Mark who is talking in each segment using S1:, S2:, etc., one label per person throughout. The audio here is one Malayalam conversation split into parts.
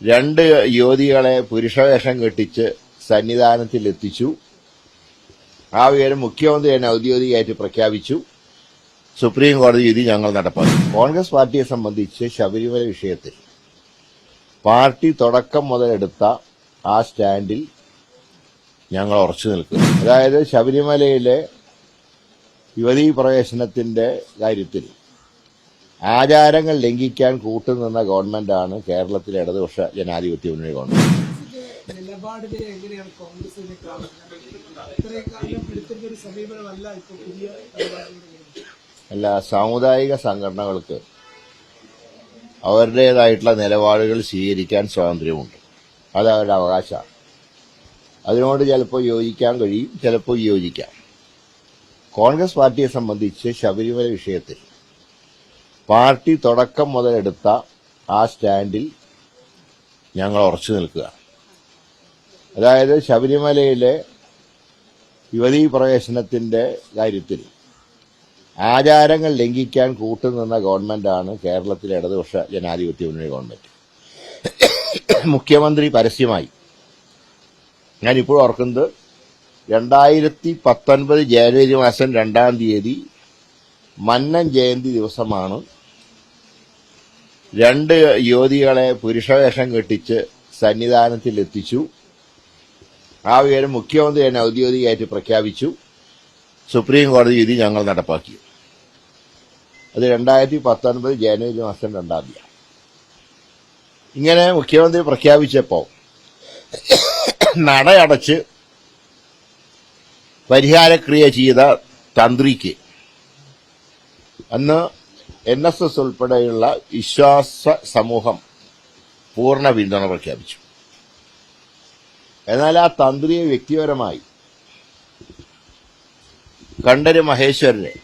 S1: രണ്ട് യുവതികളെ പുരുഷവേഷം കെട്ടിച്ച് സന്നിധാനത്തിൽ എത്തിച്ചു ആ വിവരം മുഖ്യമന്ത്രി തന്നെ ഔദ്യോഗികമായിട്ട് പ്രഖ്യാപിച്ചു. സുപ്രീം കോടതി വിധി ഞങ്ങൾ നടപ്പാക്കി. കോൺഗ്രസ് പാർട്ടിയെ സംബന്ധിച്ച് ശബരിമല വിഷയത്തിൽ പാർട്ടി തുടക്കം മുതലെടുത്ത ആ സ്റ്റാൻഡിൽ ഞങ്ങൾ ഉറച്ചു നിൽക്കും അതായത് ശബരിമലയിലെ യുവതീ പ്രവേശനത്തിന്റെ കാര്യത്തിൽ ആചാരങ്ങൾ ലംഘിക്കാൻ കൂട്ടുനിന്ന ആണ് കേരളത്തിലെ ഇടതുപക്ഷ ജനാധിപത്യ മുന്നണി ഗവൺമെന്റ്. അല്ല സാമുദായിക സംഘടനകൾക്ക് അവരുടേതായിട്ടുള്ള നിലപാടുകൾ സ്വീകരിക്കാൻ സ്വാതന്ത്ര്യമുണ്ട്. അത് അവരുടെ അവകാശമാണ്. അതിനോട് ചിലപ്പോൾ യോജിക്കാൻ കഴിയും ചിലപ്പോൾ യോജിക്കാം. കോൺഗ്രസ് പാർട്ടിയെ സംബന്ധിച്ച് ശബരിമല വിഷയത്തിൽ പാർട്ടി തുടക്കം മുതലെടുത്ത ആ സ്റ്റാൻഡിൽ ഞങ്ങൾ ഉറച്ചു നിൽക്കുക. അതായത് ശബരിമലയിലെ യുവതീ പ്രവേശനത്തിന്റെ കാര്യത്തിൽ ആചാരങ്ങൾ ലംഘിക്കാൻ കൂട്ടുനിന്ന ഗവൺമെന്റാണ് കേരളത്തിലെ ഇടതുപക്ഷ ജനാധിപത്യ മുന്നണി ഗവൺമെന്റ് മുഖ്യമന്ത്രി പരസ്യമായി. ഞാൻ ഇപ്പോൾ ഓർക്കുന്നത് രണ്ടായിരത്തി പത്തൊൻപത് ജനുവരി മാസം രണ്ടാം തീയതി മന്നൻ ജയന്തി ദിവസമാണ് രണ്ട് യുവതികളെ പുരുഷവേഷം കെട്ടിച്ച് സന്നിധാനത്തിൽ എത്തിച്ചു ആ വിവരം മുഖ്യമന്ത്രി തന്നെ ഔദ്യോഗികമായിട്ട് പ്രഖ്യാപിച്ചു. സുപ്രീം കോടതി വിധി ഞങ്ങൾ നടപ്പാക്കി. അത് രണ്ടായിരത്തി പത്തൊൻപത് ജനുവരി മാസം രണ്ടാം തീയതി. ഇങ്ങനെ മുഖ്യമന്ത്രി പ്രഖ്യാപിച്ചപ്പോൾ നടയടച്ച് പരിഹാരക്രിയ ചെയ്ത തന്ത്രിക്ക് അന്ന് എൻ എസ് എസ് ഉൾപ്പെടെയുള്ള വിശ്വാസ സമൂഹം പൂർണ പിന്തുണ പ്രഖ്യാപിച്ചു. എന്നാൽ ആ തന്ത്രിയെ വ്യക്തിപരമായി കണ്ഠര് മഹേശ്വരനെ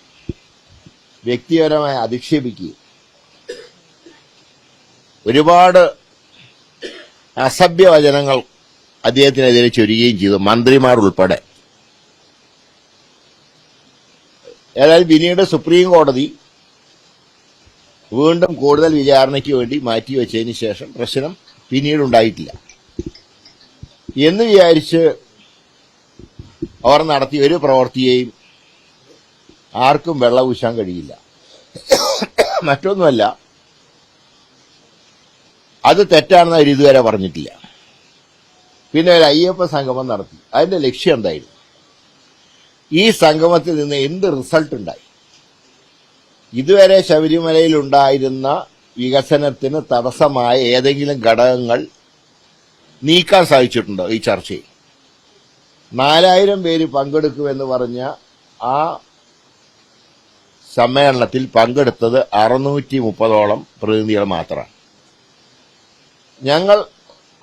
S1: വ്യക്തിപരമായി അധിക്ഷേപിക്കുകയും ഒരുപാട് അസഭ്യവചനങ്ങൾ അദ്ദേഹത്തിനെതിരെ ചൊരുകയും ചെയ്തു മന്ത്രിമാർ ഉൾപ്പെടെ. ഏതായാലും പിന്നീട് സുപ്രീം കോടതി വീണ്ടും കൂടുതൽ വിചാരണയ്ക്ക് വേണ്ടി മാറ്റിവെച്ചതിന് ശേഷം പ്രശ്നം പിന്നീട് ഉണ്ടായിട്ടില്ല. എന്ന് വിചാരിച്ച് അവർ നടത്തിയ ഒരു പ്രവൃത്തിയെയും ആർക്കും വെള്ളപൂശാൻ കഴിയില്ല. മറ്റൊന്നുമല്ല അത് തെറ്റാണെന്ന് അവർ ഇതുവരെ പറഞ്ഞിട്ടില്ല. പിന്നെ ഒരു അയ്യപ്പ സംഗമം നടത്തി. അതിന്റെ ലക്ഷ്യം എന്തായിരുന്നു? ഈ സംഗമത്തിൽ നിന്ന് എന്ത് റിസൾട്ട് ഉണ്ടായി? ഇതുവരെ ശബരിമലയിൽ ഉണ്ടായിരുന്ന വികസനത്തിന് തടസ്സമായ ഏതെങ്കിലും ഘടകങ്ങൾ നീക്കാൻ സാധിച്ചിട്ടുണ്ടോ ഈ ചർച്ചയിൽ? നാലായിരം പേര് പങ്കെടുക്കുമെന്ന് പറഞ്ഞ ആ സമ്മേളനത്തിൽ പങ്കെടുത്തത് അറുന്നൂറ്റി മുപ്പതോളം പ്രതിനിധികൾ മാത്രമാണ്. ഞങ്ങൾ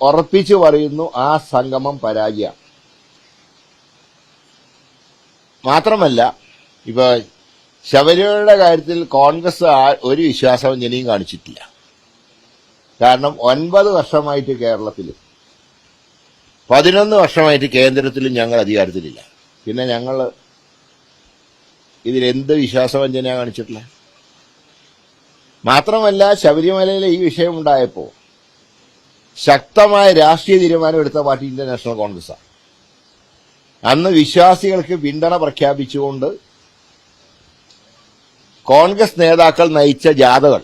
S1: ഉറപ്പിച്ചു പറയുന്നു ആ സംഗമം പരാജയമാണ്. മാത്രമല്ല ഇപ്പൊ ശബരിമലയുടെ കാര്യത്തിൽ കോൺഗ്രസ് ഒരു ഒരു ഇനിയും കാണിച്ചിട്ടില്ല. കാരണം ഒൻപത് വർഷമായിട്ട് കേരളത്തിൽ പതിനൊന്ന് വർഷമായിട്ട് കേന്ദ്രത്തിലും ഞങ്ങൾ അധികാരത്തിലില്ല. പിന്നെ ഞങ്ങൾ ഇതിലെന്ത് വിശ്വാസവഞ്ചന കാണിച്ചിട്ടില്ല മാത്രമല്ല ശബരിമലയിലെ ഈ വിഷയമുണ്ടായപ്പോൾ ശക്തമായ രാഷ്ട്രീയ തീരുമാനം എടുത്ത പാർട്ടി ഇന്ത്യൻ നാഷണൽ കോൺഗ്രസ്സാണ് അന്ന് വിശ്വാസികൾക്ക് പിന്തുണ പ്രഖ്യാപിച്ചുകൊണ്ട് കോൺഗ്രസ് നേതാക്കൾ നയിച്ച ജാഥകൾ.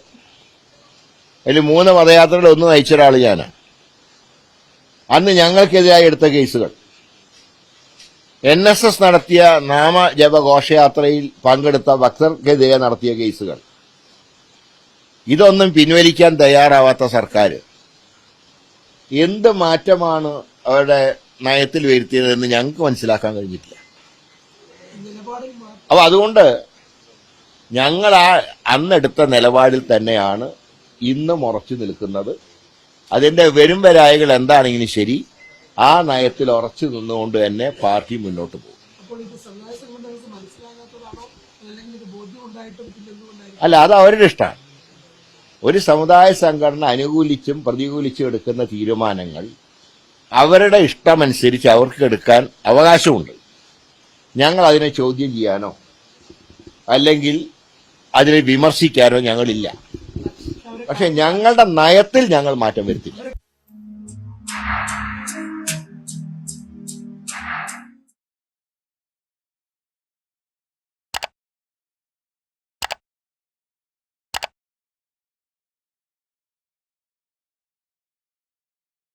S1: അതിൽ മൂന്ന് പദയാത്രകൾ ഒന്ന് നയിച്ച ഒരാൾ ഞാനാണ് അന്ന് ഞങ്ങൾക്കെതിരായി എടുത്ത കേസുകൾ. എൻ എസ് എസ് നടത്തിയ നാമജപ ഘോഷയാത്രയിൽ പങ്കെടുത്ത ഭക്തർക്കെതിരെ നടത്തിയ കേസുകൾ. ഇതൊന്നും പിൻവലിക്കാൻ തയ്യാറാവാത്ത സർക്കാർ എന്ത് മാറ്റമാണ് അവരുടെ നയത്തിൽ വരുത്തിയതെന്ന് ഞങ്ങൾക്ക് മനസ്സിലാക്കാൻ കഴിഞ്ഞിട്ടില്ല.
S2: അപ്പോൾ
S1: അപ്പൊ അതുകൊണ്ട് ഞങ്ങൾ ആ അന്നെടുത്ത നിലപാടിൽ തന്നെയാണ് ഇന്നും ഉറച്ചു നിൽക്കുന്നത്. അതിന്റെ വരും വരായകൾ എന്താണെങ്കിലും ശരി ആ നയത്തിൽ ഉറച്ചു നിന്നുകൊണ്ട് തന്നെ പാർട്ടി മുന്നോട്ട് പോകും. അല്ല അത് അവരുടെ ഇഷ്ടമാണ്. ഒരു സമുദായ സംഘടന അനുകൂലിച്ചും പ്രതികൂലിച്ചും എടുക്കുന്ന തീരുമാനങ്ങൾ അവരുടെ ഇഷ്ടമനുസരിച്ച് അവർക്ക് എടുക്കാൻ അവകാശമുണ്ട്. ഞങ്ങൾ അതിനെ ചോദ്യം ചെയ്യാനോ അല്ലെങ്കിൽ അതിനെ വിമർശിക്കാനോ ഞങ്ങളില്ല. പക്ഷെ ഞങ്ങളുടെ നയത്തിൽ ഞങ്ങൾ മാറ്റം വരുത്തില്ല